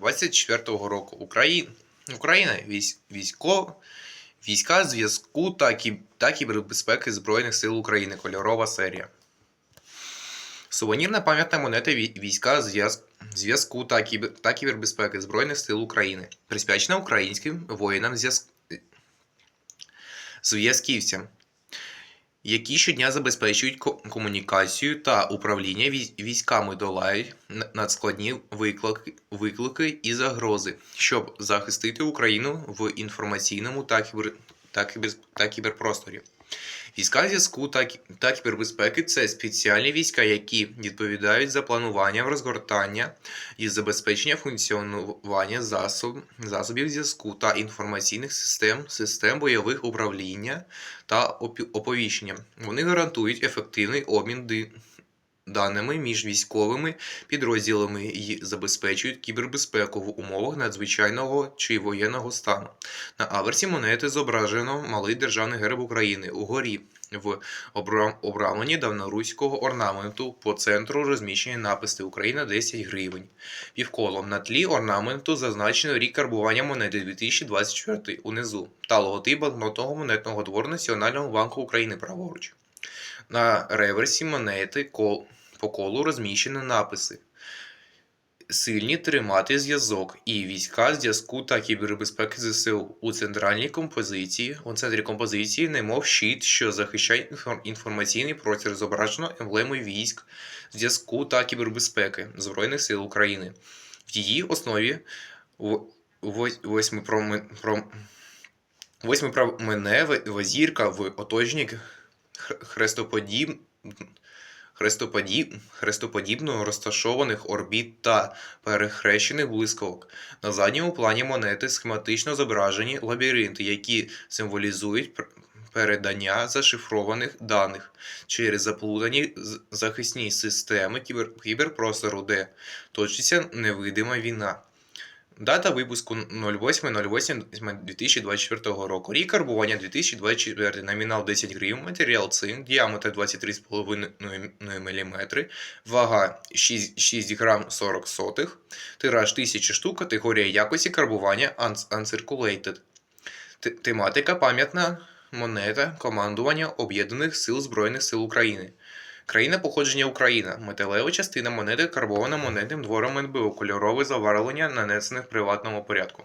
24-го року. Україна, Україна військ, військо, війська зв'язку та, кіб, та кібербезпеки Збройних сил України. Кольорова серія. Сувенірна пам'ятна монета війська зв'яз- зв'язку та, кібер, та кібербезпеки Збройних сил України, присвячена українським воїнам зв'яз... зв'язківцям, які щодня забезпечують ко- комунікацію та управління вій- військами долають надскладні виклики, виклики і загрози, щоб захистити Україну в інформаційному та, кібер... та, кібер... та кіберпросторі. Війська зв'язку та, та кібербезпеки це спеціальні війська, які відповідають за планування, розгортання і забезпечення функціонування засоб, засобів зв'язку та інформаційних систем, систем бойових управління та оповіщення. Вони гарантують ефективний обмін даними між військовими підрозділами і забезпечують кібербезпеку в умовах надзвичайного чи воєнного стану. На аверсі монети зображено малий державний герб України угорі в обра- обрамленні давноруського орнаменту по центру розміщені написи Україна 10 гривень. Півколом на тлі орнаменту зазначено рік карбування монети 2024 унизу та логотип банкнотного монетного двору Національного банку України праворуч. На реверсі монети кол, по колу розміщені написи. Сильні тримати зв'язок і війська зв'язку та кібербезпеки ЗСУ у центральній композиції, у центрі композиції, немов щит, що захищає інформаційний простір, зображено емблемою військ, зв'язку та кібербезпеки Збройних сил України. В її основі в- вось- восьмипроме- пром- восьмипромене в оточенні хр- хрестоподіб... хрестоподіб... хрестоподібно розташованих орбіт та перехрещених блискавок. На задньому плані монети схематично зображені лабіринти, які символізують передання зашифрованих даних через заплутані захисні системи кібер... кіберпростору, де точиться невидима війна. Дата випуску 08.08.2024 року. Рік карбування 2024, номінал 10 гривень, матеріал цинк, діаметр 23,5 мм, вага 6, 6 грам 40 сотих, тираж 1000 штук, категорія якості карбування Uncirculated. Тематика пам'ятна монета командування Об'єднаних сил Збройних сил України. Країна походження Україна. Металева частина монети карбована монетним двором НБУ. Кольорове заварлення, нанесених в приватному порядку.